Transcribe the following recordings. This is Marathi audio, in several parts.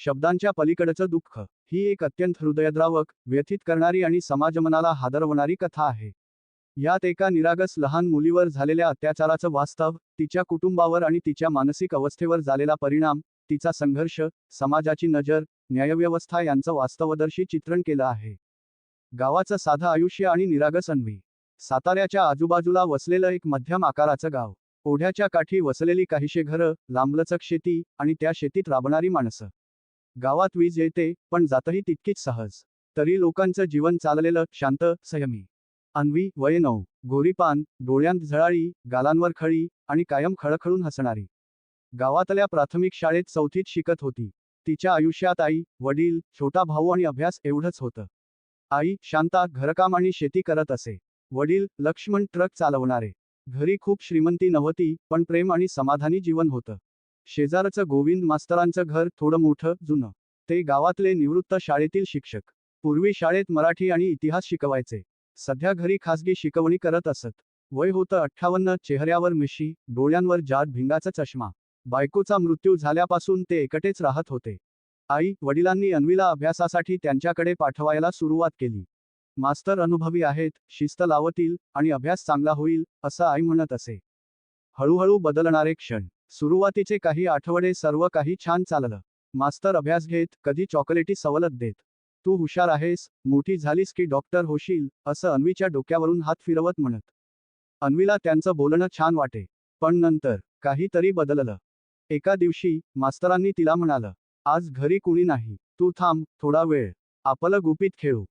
शब्दांच्या पलीकडचं दुःख ही एक अत्यंत हृदयद्रावक व्यथित करणारी आणि समाजमनाला हादरवणारी कथा आहे. यात एका निरागस लहान मुलीवर झालेल्या अत्याचाराचं वास्तव तिच्या कुटुंबावर आणि तिच्या मानसिक अवस्थेवर झालेला परिणाम तिचा संघर्ष समाजाची नजर न्यायव्यवस्था यांचं वास्तवदर्शी चित्रण केलं आहे. गावाचं साधं आयुष्य आणि निरागस अन्वी. साताऱ्याच्या आजूबाजूला वसलेलं एक मध्यम आकाराचं गाव. ओढ्याच्या काठी वसलेली काहीशे घरं लांबलचक शेती आणि त्या शेतीत राबणारी माणसं. गावात वीज येते पण जातही तितकीच सहज. तरी लोकांचं जीवन चाललेलं शांत संयमी. अन्वी वय नऊ. गोरीपान डोळ्यांत झळाळी गालांवर खळी आणि कायम खळखळून हसणारी. गावातल्या प्राथमिक शाळेत चौथीत शिकत होती. तिच्या आयुष्यात आई वडील छोटा भाऊ आणि अभ्यास एवढंच होतं. आई शांता घरकाम आणि शेती करत असे. वडील लक्ष्मण ट्रक चालवणारे. घरी खूप श्रीमंती नव्हती पण प्रेम आणि समाधानी जीवन होतं. शेजारचं गोविंद मास्तरांचं घर थोडं मोठं जुनं. ते गावातले निवृत्त शाळेतील शिक्षक. पूर्वी शाळेत मराठी आणि इतिहास शिकवायचे. सध्या घरी खासगी शिकवणी करत असत. वय होतं अठ्ठावन्न चेहऱ्यावर मिशी डोळ्यांवर जात भिंगाचा चष्मा. बायकोचा मृत्यू झाल्यापासून ते एकटेच राहत होते. आई वडिलांनी अन्वीला अभ्यासासाठी त्यांच्याकडे पाठवायला सुरुवात केली. मास्तर अनुभवी आहेत शिस्त लावतील आणि अभ्यास चांगला होईल असं आई म्हणत असे. हळूहळू बदलणारे क्षण. सुरुवातीचे काही आठवडे सर्व काही छान चाललं. मास्तर अभ्यास घेत कधी चॉकलेटी सवलत देत. तू हुशार आहेस मोठी झालीस की डॉक्टर होशील असं अन्वीच्या डोक्यावरून हात फिरवत म्हणत. अन्वीला त्यांचं बोलणं छान वाटे. पण नंतर काहीतरी बदललं. एका दिवशी मास्तरांनी तिला म्हणालं आज घरी कुणी नाही. तू थांब थोडा वेळ. आपलं गुपित खेळू.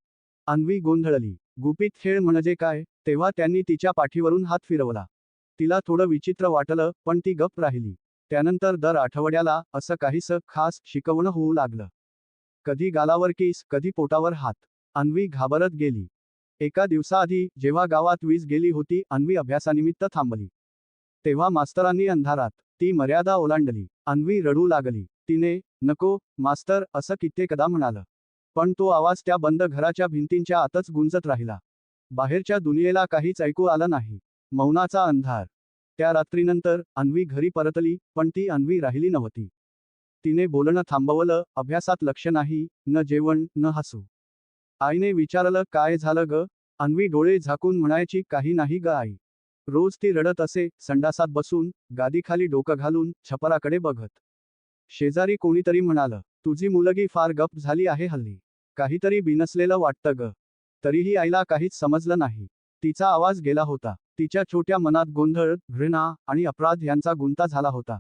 अन्वी गोंधळली. गुपित खेळ म्हणजे काय? तेव्हा त्यांनी तिच्या पाठीवरून हात फिरवला. तिला थोडं विचित्र वाटलं पण ती गप राहिली. त्यानंतर दर आठवड्याला असं काहीसं खास शिकवणं होऊ लागलं. कधी गालावर केस कधी पोटावर हात. अन्वी घाबरत गेली. एका दिवसाआधी जेव्हा गावात वीज गेली होती अन्वी अभ्यासानिमित्त थांबली. तेव्हा मास्तरांनी अंधारात ती मर्यादा ओलांडली. अन्वी रडू लागली. तिने नको मास्तर असं कित्येकदा म्हणालं. पण तो आवाज त्या बंद घराच्या भिंतींच्या आतच गुंजत राहिला. बाहेरच्या दुनियेला काहीच ऐकू आलं नाही. मौनाचा अंधार. त्या रात्रीनंतर अन्वी घरी परतली पण ती अन्वी राहिली नव्हती. तिने बोलणं थांबवलं अभ्यासात लक्ष नाही न जेवण न हसू. आईने विचारलं काय झालं ग अन्वी डोळे झाकून म्हणायची काही नाही ग आई. रोज ती रडत असे संडासात बसून गादीखाली डोकं घालून छपराकडे बघत. शेजारी कोणीतरी म्हणालं तुझी मुलगी फार गप झाली आहे हल्ली. काहीतरी बिनसलेलं वाटतं ग. तरीही आईला काहीच समजलं नाही. तिचा आवाज गेला होता. तिच्या छोट्या मनात गोंधळ घृणा आणि अपराध यांचा गुंता झाला होता.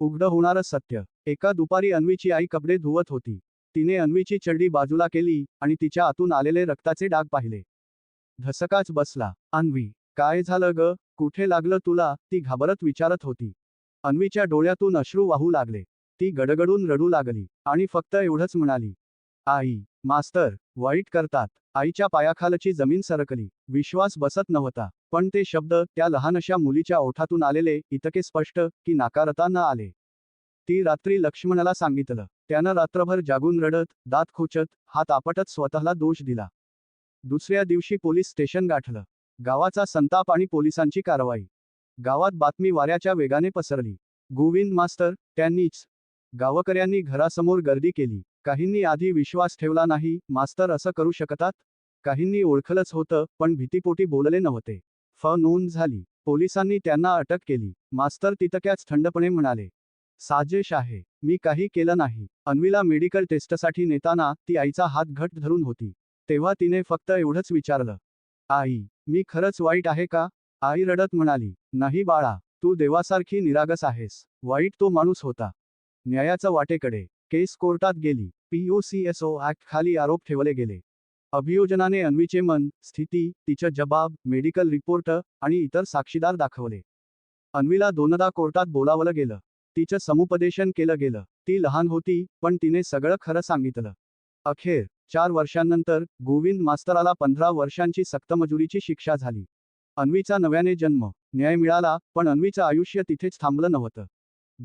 उघडं होणारं सत्य. एका दुपारी अन्वीची आई कपडे धुवत होती. तिने अन्वीची चड्डी बाजूला केली आणि तिच्या आतून आलेले रक्ताचे डाग पाहिले. धसकाच बसला. अन्वी काय झालं ग? कुठे लागलं तुला? ती घाबरत विचारत होती. अन्वीच्या डोळ्यातून अश्रू वाहू लागले. ती गडगडून रडू लागली आणि फक्त एवढंच म्हणाली. आई मास्तर वाईट करतात. आईच्या पायाखालची जमीन सरकली. विश्वास बसत नव्हता. पण ते शब्द त्या लहानशा मुलीच्या ओठातून आलेले इतके स्पष्ट की नाकारता न आले. ती रात्री लक्ष्मणाला सांगितलं. त्यानं रात्रभर जागून रडत दात खोचत हात आपटत स्वतःला दोष दिला. दुसऱ्या दिवशी पोलीस स्टेशन गाठलं. गावाचा संताप आणि पोलिसांची कारवाई. गावात बातमी वाऱ्याच्या वेगाने पसरली. गोविंद मास्तर त्यांनीच. गावकऱ्यांनी घरासमोर गर्दी केली. काहींनी आधी विश्वास ठेवला नाही मास्तर असं करू शकतात? काहींनी ओळखलंच होतं पण भीतीपोटी बोलले नव्हते. फ. नोंद झाली. पोलिसांनी त्यांना अटक केली. मास्तर तितक्याच थंडपणे म्हणाले साजेश आहे. मी काही केलं नाही. अन्वीला मेडिकल टेस्टसाठी नेताना ती आईचा हात घट धरून होती. तेव्हा तिने फक्त एवढंच विचारलं आई मी खरंच वाईट आहे का? आई रडत म्हणाली नाही बाळा तू देवासारखी निरागस आहेस. वाईट तो माणूस होता. न्यायाचं वाटेकडे. केस कोर्टात गेली. पीओसीएसओ ऍक्ट खाली आरोप ठेवले गेले. अभियोजनाने अन्वीचे मन स्थिती तिचं जबाब मेडिकल रिपोर्ट आणि इतर साक्षीदार दाखवले. अन्वीला दोनदा कोर्टात बोलावलं गेलं. तिचं समुपदेशन केलं गेलं. ती लहान होती पण तिने सगळं खरं सांगितलं. अखेर चार वर्षांनंतर गोविंद मास्तराला पंधरा वर्षांची सक्तमजुरीची शिक्षा झाली. अन्वीचा नव्याने जन्म. न्याय मिळाला पण अन्वीचं आयुष्य तिथेच थांबलं नव्हतं.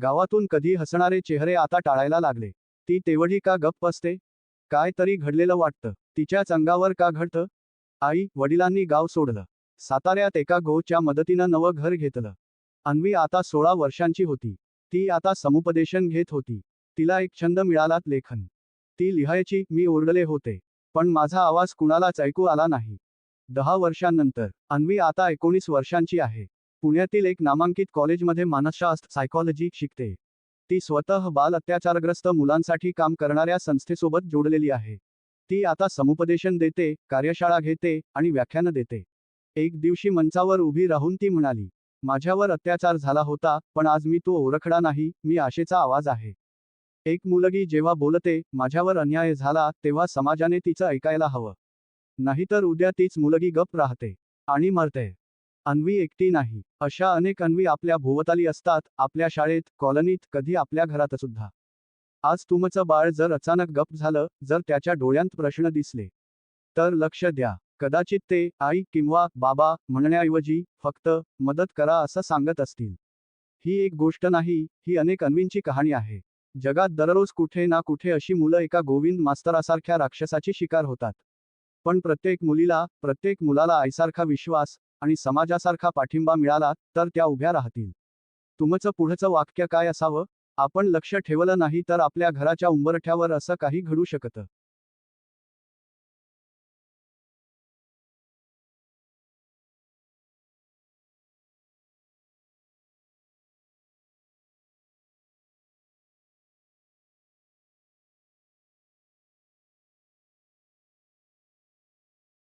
गावातून कधी हसणारे चेहरे आता टाळायला लागले. ती तेवढी का गप्प असते? काय तरी घडलेलं वाटतं. तिच्याच अंगावर का घडतं? आई वडिलांनी गाव सोडलं. साताऱ्यात एका गोच्या मदतीनं नवं घर घेतलं. अन्वी आता सोळा वर्षांची होती. ती आता समुपदेशन घेत होती. तिला एक छंद मिळालात लेखन. ती लिहायची मी ओरडले होते. पण माझा आवाज कुणालाच ऐकू आला नाही. दहा वर्षांनंतर. अन्वी आता एकोणीस वर्षांची आहे. पुण्यातील एक नामांकित कॉलेजमध्ये मानसशास्त्र सायकॉलॉजी शिकते. ती स्वतः बाल अत्याचारग्रस्त मुलांसाठी काम करणाऱ्या संस्थेसोबत जोडलेली आहे. ती आता समुपदेशन देते कार्यशाळा घेते आणि व्याख्यानं देते. एक दिवशी मंचावर उभी राहून ती म्हणाली माझ्यावर अत्याचार झाला होता पण आज मी तो ओरखडा नाही मी आशेचा आवाज आहे. एक मुलगी जेव्हा बोलते माझ्यावर अन्याय झाला तेव्हा समाजाने तिचं ऐकायला हवं. नाहीतर उद्या तीच मुलगी गप राहते आणि मरते. अन्वी एकटी नाही. अशा अनेक अन्वी आपल्या भोवताली असतात आपल्या शाळेत कॉलनीत कधी आपल्या घरात सुद्धा. आज तुमचं बाळ जर अचानक गप झालं जर त्याच्या डोळ्यांत प्रश्न दिसले तर लक्ष द्या. कदाचित ते आई किंवा बाबा म्हणण्याऐवजी फक्त मदत करा असं सांगत असतील. ही एक गोष्ट नाही ही अनेक अन्वींची कहाणी आहे. जगात दररोज कुठे ना कुठे अशी मुलं एका गोविंद मास्तरासारख्या राक्षसाची शिकार होतात. पण प्रत्येक मुलीला प्रत्येक मुलाला आईसारखा विश्वास आणि समाजासारखा पाठिंबा मिळाला तर त्या उभ्या राहतील. तुमचं पुढचं वाक्य काय असावं? आपण लक्ष ठेवलं नाही तर आपल्या घराच्या उंबरठ्यावर असं काही घडू शकतं.